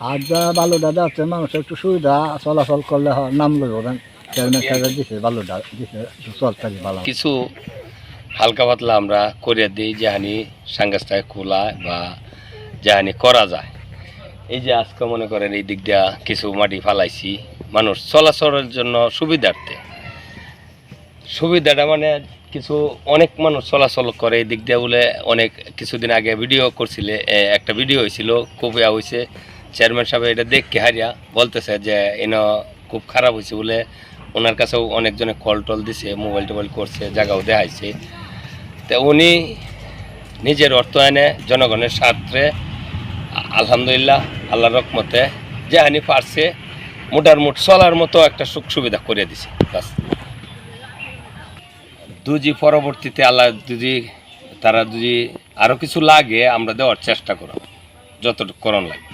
আর যা ভালো দাদা আছে মানুষের একটু সুবিধা চলাচল করলে নাম লইবেন চেয়ারম্যান সাহেব দিছে ভালো দিছে চলতারি ভালো কিছু হালকা পাতলা আমরা করে দিই যেহানি সাংগাসটায় খোলা বা যেহানি করা যায়। এই যে আজকে মনে করেন এই দিক দিয়া কিছু মাটি ফালাইছি মানুষ চলাচলের জন্য সুবিধার্থে। সুবিধাটা মানে কিছু অনেক মানুষ চলাচল করে এই দিক দিয়ে বলে অনেক কিছুদিন আগে ভিডিও করছিলে একটা ভিডিও হয়েছিল ইয়া হয়েছে চেয়ারম্যান সাহেব এটা দেখকে হারিয়া বলতেছে যে, এন খুব খারাপ হয়েছে বলে ওনার কাছেও অনেকজনে কল টল দিছে মোবাইল টোবাইল করছে, জায়গাও দেখাইছে। তো উনি নিজের অর্থ অর্থায়নে জনগণের স্বার্থে আলহামদুলিল্লাহ, আল্লাহর রকমতে যে হানি পারছে, মোটার মুট চলার মতো একটা সুখ সুবিধা করে দিছে। দুজি পরবর্তীতে আল্লাহ যদি তারা যদি আরও কিছু লাগে, আমরা দেওয়ার চেষ্টা করব, যতটুকু করণ লাগে।